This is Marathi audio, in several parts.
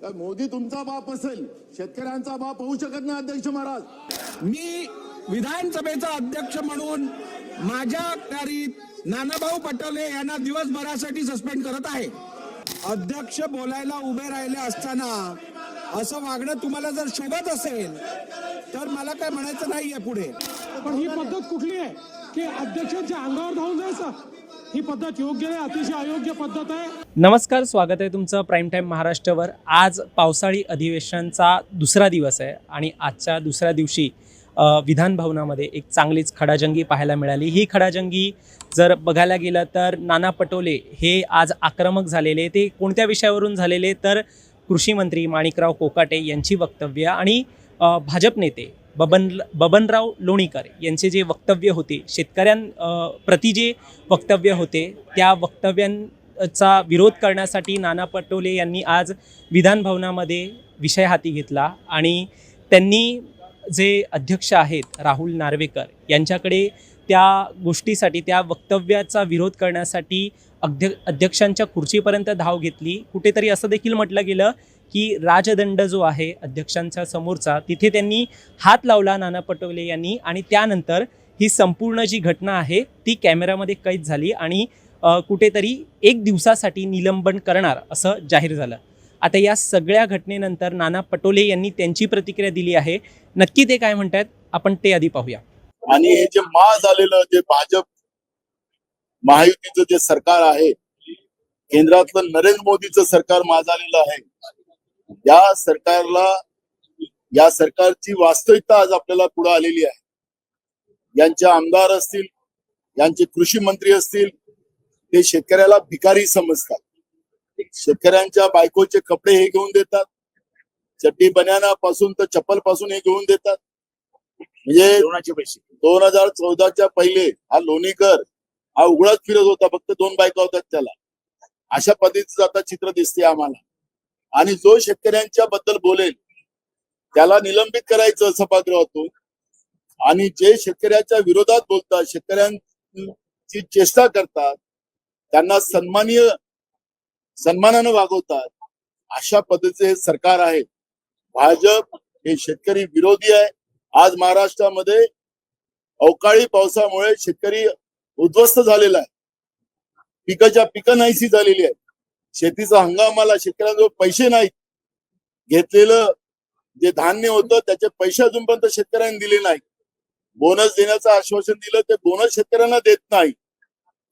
काय मोदी तुमचा बाप असेल शेतकऱ्यांचा बाप होऊ शकत नाही अध्यक्ष महाराज. मी विधानसभेचा अध्यक्ष म्हणून माझ्या कार्यात नानाभाऊ पटोले यांना दिवसभरासाठी सस्पेंड करत आहे. अध्यक्ष बोलायला उभे राहिले असताना असं वागणं तुम्हाला जर शोभत असेल तर मला काय म्हणायचं नाहीये पुढे. पण ही पद्धत कुठली आहे? की अध्यक्षांच्या अंगावर धावून जायचं? ही पद्धत योग्य आहे अतिशय अयोग्य पद्धत आहे. नमस्कार स्वागत आहे तुमचं प्राईम टाईम महाराष्ट्रवर. आज पावसाळी अधिवेशनाचा दुसरा दिवस आहे आणि आजच्या दुसऱ्या दिवशी विधान भवनामध्ये एक चांगलीच खडाजंगी पाहायला मिळाली. ही खडाजंगी जर बघायला गेलं तर नाना पटोले हे आज आक्रमक झालेले ते कोणत्या विषयावरून झालेले तर कृषी मंत्री माणिकराव कोकाटे यांची वक्तव्य आणि भाजप नेते बबन बबनराव लोणीकर यांचे जे वक्तव्य होते शेतकऱ्यां प्रति जे वक्तव्य होते त्या वक्तव्यांचा विरोध करण्यासाठी नाना पटोले यांनी आज विधान भवनामध्ये विषय हाती घेतला आणि त्यांनी जे अध्यक्ष आहेत राहुल नार्वेकर यांच्याकडे त्या गोष्टीसाठी त्या वक्तव्याचा विरोध करण्यासाठी अध्य अध्यक्षांच्या खुर्चीपर्यंत धाव घेतली. कुठेतरी असं देखील म्हटलं गेलं की राजदंड जो आहे अध्यक्षांच्या समोरचा तिथे त्यांनी हात लावला नाना पटोले यांनी आणि त्यानंतर ही संपूर्ण जी घटना आहे ती कॅमेऱ्यामध्ये कैद झाली आणि कुठेतरी एक दिवसासाठी निलंबन करणार असं जाहीर झालं. आता या सगळ्या घटनेनंतर नाना पटोले यांनी त्यांची प्रतिक्रिया दिली आहे. नक्की ते काय म्हणतात आपण ते आधी पाहूया. आणि हे जे मा झालेलं जे भाजप महायुतीचं जे सरकार आहे केंद्रातलं नरेंद्र मोदीचं सरकार मा झालेलं आहे या सरकारला या सरकारची वास्तविकता आज आपल्याला पुढे आलेली आहे. यांचे आमदार असतील यांचे कृषी मंत्री असतील ते शेतकऱ्याला भिकारी समजतात. शेतकऱ्यांच्या बायकोचे कपडे हे घेऊन देतात चड्डी बन्यानापासून तर चप्पलपासून हे घेऊन देतात. म्हणजे दोन हजार चौदाच्या पहिले हा लोणीकर हा उघडत फिरत होता फक्त दोन बायका होत्या त्याला. अशा पद्धतीचं आता चित्र दिसते आम्हाला. आणि जो शेतकऱ्यांच्या बद्दल बोलेल त्याला निलंबित करायचं सभागृहातून. आणि जे शेतकऱ्याच्या विरोधात बोलतात शेतकऱ्यांची चेष्टा करतात त्यांना सन्मानीय सन्मानानं वागवतात अशा पद्धतीचे हे सरकार आहे. भाजप हे शेतकरी विरोधी आहे. आज महाराष्ट्रामध्ये अवकाळी पावसामुळे शेतकरी उद्ध्वस्त झालेला आहे. पिकाच्या पिकं नाहीशी झालेली आहे शेतीचा हंगामाला शेतकऱ्यांजवळ पैसे नाहीत. घेतलेलं जे धान्य होतं त्याचे पैसे अजूनपर्यंत शेतकऱ्यांनी दिले नाही बोनस देण्याचं आश्वासन दिलं ते बोनस शेतकऱ्यांना देत नाही.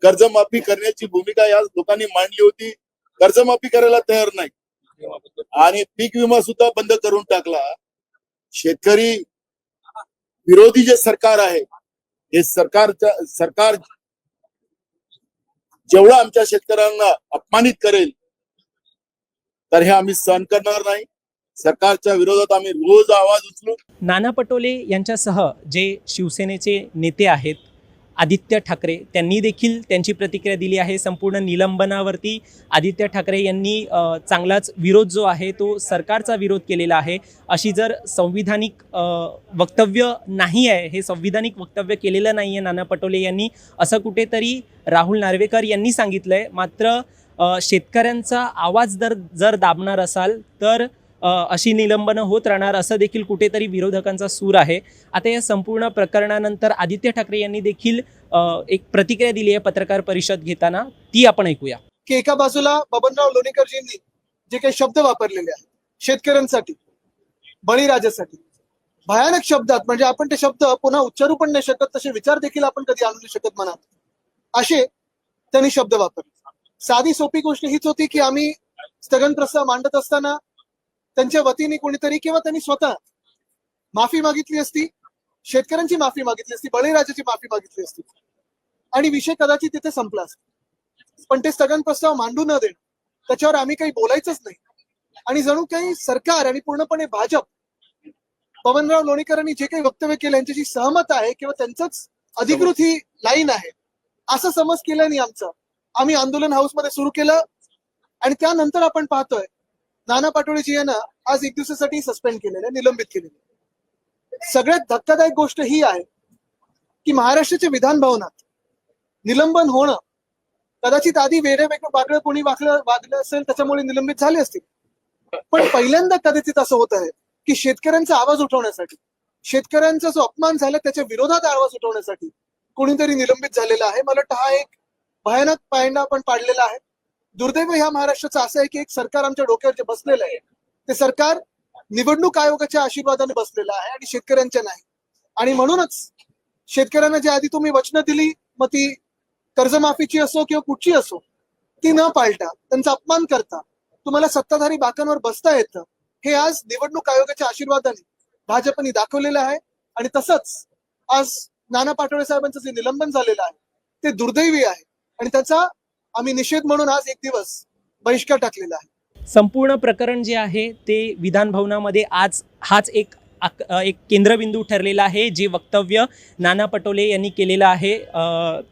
कर्जमाफी करण्याची भूमिका या लोकांनी मांडली होती. कर्जमाफी करायला तयार नाही. आणि पीक विमा सुद्धा बंद करून टाकला. शेतकरी विरोधी जे सरकार आहे हे सरकारच्या सरकार जेवढं आमच्या शेतकऱ्यांना अपमानित करेल तर हे आम्ही सहन करणार नाही. सरकारच्या विरोधात आम्ही रोज आवाज उचलू. नाना पटोले यांच्यासह जे शिवसेनेचे नेते आहेत आदित्य ठाकरे. त्यांनी देखील त्यांची प्रतिक्रिया दिली आहे संपूर्ण निलंबनावरती. आदित्य ठाकरे यांनी चांगलाच विरोध जो आहे तो सरकारचा विरोध केलेला आहे. अशी जर संविधानिक वक्तव्य नाही आहे हे संविधानिक वक्तव्य केलेलं नाही आहे नाना पटोले यांनी असं कुठेतरी राहुल नार्वेकर यांनी सांगितलं आहे मात्र शेतकऱ्यांचा आवाज जर जर दाबणार असाल तर अशी निलंबनं होत राहणार असं देखील कुठेतरी विरोधकांचा सूर आहे. आता या संपूर्ण प्रकरणानंतर आदित्य ठाकरे यांनी देखील एक प्रतिक्रिया दिली आहे पत्रकार परिषद घेताना. ती आपण ऐकूया. की एका बाजूला बबनराव लोणीकरजींनी जे काही शब्द वापरलेले आहेत शेतकऱ्यांसाठी बळीराजासाठी भयानक शब्दात म्हणजे आपण ते शब्द पुन्हा उच्चारू पण नाही शकत तसे विचार देखील आपण कधी आणू नाही शकत मनात. असे त्यांनी शब्द वापरले. साधी सोपी गोष्ट हीच होती की आम्ही स्थगन प्रस्ताव मांडत असताना त्यांच्या वतीने कोणीतरी किंवा त्यांनी स्वतः माफी मागितली असती शेतकऱ्यांची माफी मागितली असती बळीराजाची माफी मागितली असती. आणि विषय कदाचित तिथे संपला असता. पण ते स्थगन प्रस्ताव मांडू न देणं त्याच्यावर आम्ही काही बोलायचंच नाही. आणि जणू काही सरकार आणि पूर्णपणे भाजप पवनराव लोणीकरांनी जे काही वक्तव्य केलं यांच्याशी सहमत आहे किंवा त्यांचंच अधिकृत ही लाईन आहे असं समज केलं नाही आमचं. आम्ही आंदोलन हाऊसमध्ये सुरू केलं आणि त्यानंतर आपण पाहतोय नाना पाटोळेजी यांना आज एक दिवसासाठी सस्पेंड केलेलं आहे निलंबित केलेलं आहे. सगळ्यात धक्कादायक गोष्ट ही आहे की महाराष्ट्राच्या विधान भवनात निलंबन होणं कदाचित आधी वेगळं वेगळं वागळं कोणी वागलं वागलं असेल त्याच्यामुळे निलंबित झाले असतील. पण पहिल्यांदा कदाचित असं होत आहे की शेतकऱ्यांचा आवाज उठवण्यासाठी शेतकऱ्यांचा जो अपमान झाला त्याच्या विरोधात आवाज उठवण्यासाठी कोणीतरी निलंबित झालेला आहे. मला वाटतं हा एक भयानक पायंडा आपण पाडलेला आहे. दुर्दैव ह्या महाराष्ट्राचं असं आहे की एक सरकार आमच्या डोक्यावर जे बसलेलं आहे. ते सरकार निवडणूक आयोगाच्या आशीर्वादाने बसलेलं आहे आणि शेतकऱ्यांच्या नाही. आणि म्हणूनच शेतकऱ्यांना जी आधी तुम्ही वचनं दिली मग ती कर्जमाफीची असो किंवा कुठची असो ती न पाळता त्यांचा अपमान करता तुम्हाला सत्ताधारी बाकांवर बसता येतं. हे आज निवडणूक आयोगाच्या आशीर्वादाने भाजपने दाखवलेलं आहे. आणि तसंच आज नाना पाटोळे साहेबांचं जे निलंबन झालेलं आहे ते दुर्दैवी आहे. आणि त्याचा आम्ही निषेध म्हणून आज एक दिवस बहिष्कार टाकलेला आहे. संपूर्ण प्रकरण जे आहे ते विधान भवनामध्ये आज हाच एक आक- एक केंद्रबिंदू ठरलेला आहे जे वक्तव्य नाना पटोले यांनी केलेलं आहे.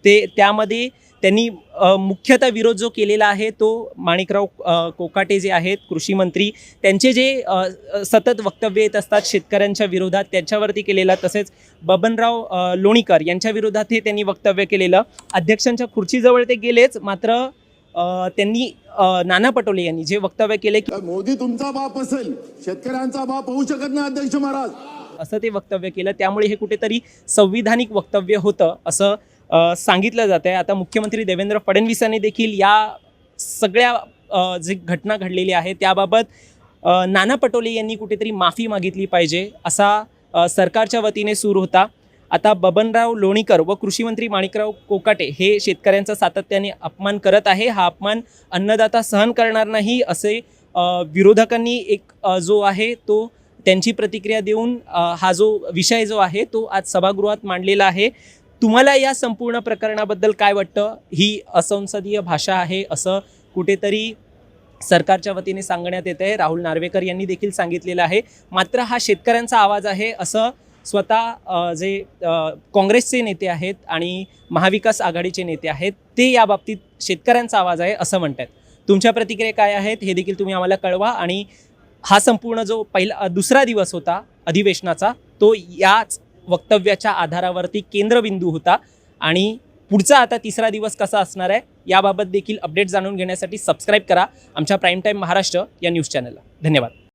ते त्यामध्ये त्यांनी मुख्यतः विरोध जो केलेला आहे तो माणिकराव कोकाटे जे आहेत कृषी मंत्री त्यांचे जे सतत वक्तव्य येत असतात शेतकऱ्यांच्या विरोधात त्याच्यावरती केलेला तसेच बबनराव लोणीकर यांच्या विरोधात हे त्यांनी वक्तव्य केलेलं. अध्यक्षांच्या खुर्चीजवळ ते गेलेच मात्र त्यांनी नाना पटोले यांनी जे वक्तव्य केले की मोदी तुमचा बाप असेल शेतकऱ्यांचा बाप होऊ शकत नाही अध्यक्ष महाराज. असं ते वक्तव्य केलं. त्यामुळे हे कुठेतरी संविधानिक वक्तव्य होतं असं सांगितलं जात आहे. आता मुख्यमंत्री देवेंद्र फडणवीसांनी देखील या सगळ्या जी घटना घडलेली आहे त्याबाबत नाना पटोले यांनी कुठेतरी माफी मागितली पाहिजे असा सरकारच्या वतीने सूर होता. आता बबनराव लोणीकर व कृषीमंत्री माणिकराव कोकाटे हे शेतकऱ्यांचा सातत्याने अपमान करत आहे. हा अपमान अन्नदाता सहन करणार नाही असे विरोधकांनी एक जो आहे तो त्यांची प्रतिक्रिया देऊन हा जो विषय जो आहे तो आज सभागृहात मांडलेला आहे. तुम्हाला या संपूर्ण प्रकरणाबद्दल काय वाटतं? ही असंसदीय भाषा आहे असं कुठेतरी सरकारच्या वतीने सांगण्यात येत आहे. राहुल नार्वेकर यांनी देखील सांगितलेलं आहे. मात्र हा शेतकऱ्यांचा आवाज आहे असं स्वतः जे काँग्रेसचे नेते आहेत आणि महाविकास आघाडीचे नेते आहेत ते या बाबतीत शेतकऱ्यांचा आवाज आहे असं म्हणतात तुमच्या प्रतिक्रिया काय आहेत हे देखील तुम्ही आम्हाला कळवा आणि हा संपूर्ण जो पहिला दुसरा दिवस होता अधिवेशनाचा तो याच वक्तव्याच्या आधारावरती केंद्रबिंदू होता. आणि पुढचा आता तिसरा दिवस कसा असणार आहे याबाबत देखील अपडेट जाणून घेण्यासाठी सबस्क्राईब करा. आमच्या प्राईम टाईम महाराष्ट्र या न्यूज चॅनलला धन्यवाद.